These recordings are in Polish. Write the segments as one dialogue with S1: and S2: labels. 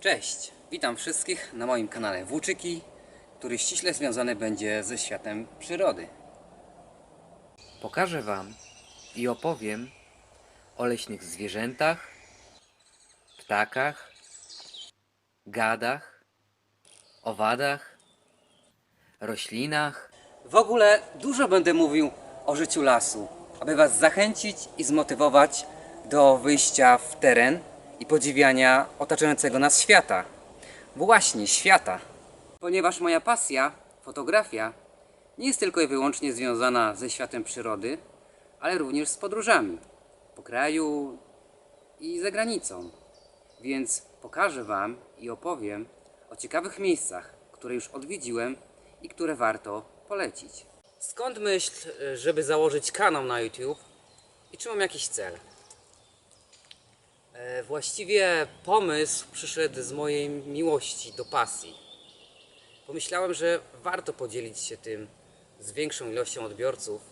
S1: Cześć, witam wszystkich na moim kanale Włóczyki, który ściśle związany będzie ze światem przyrody. Pokażę Wam i opowiem o leśnych zwierzętach, ptakach, gadach, owadach, roślinach. W ogóle dużo będę mówił o życiu lasu, aby Was zachęcić i zmotywować do wyjścia w teren i podziwiania otaczającego nas świata. Właśnie świata. Ponieważ moja pasja, fotografia, nie jest tylko i wyłącznie związana ze światem przyrody, ale również z podróżami po kraju i za granicą. Więc pokażę Wam i opowiem o ciekawych miejscach, które już odwiedziłem i które warto polecić. Skąd myśl, żeby założyć kanał na YouTube i czy mam jakiś cel? E, Właściwie pomysł przyszedł z mojej miłości do pasji. Pomyślałem, że warto podzielić się tym z większą ilością odbiorców,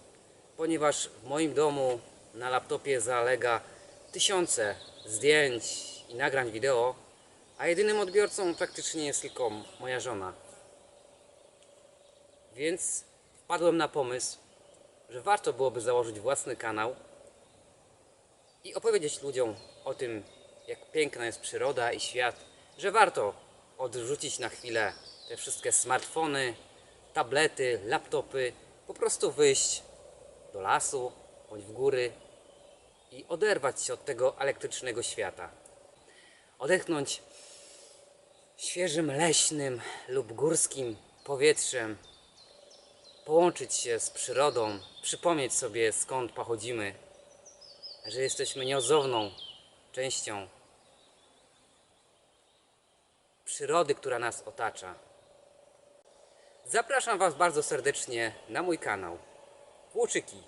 S1: ponieważ w moim domu na laptopie zalega tysiące zdjęć i nagrań wideo, a jedynym odbiorcą praktycznie jest tylko moja żona. Więc wpadłem na pomysł, że warto byłoby założyć własny kanał i opowiedzieć ludziom o tym, jak piękna jest przyroda i świat, że warto odrzucić na chwilę te wszystkie smartfony, tablety, laptopy, po prostu wyjść do lasu bądź w góry i oderwać się od tego elektrycznego świata. Odetchnąć świeżym leśnym lub górskim powietrzem, połączyć się z przyrodą, przypomnieć sobie skąd pochodzimy, że jesteśmy nieodzowną częścią przyrody, która nas otacza. Zapraszam Was bardzo serdecznie na mój kanał Włóczyki.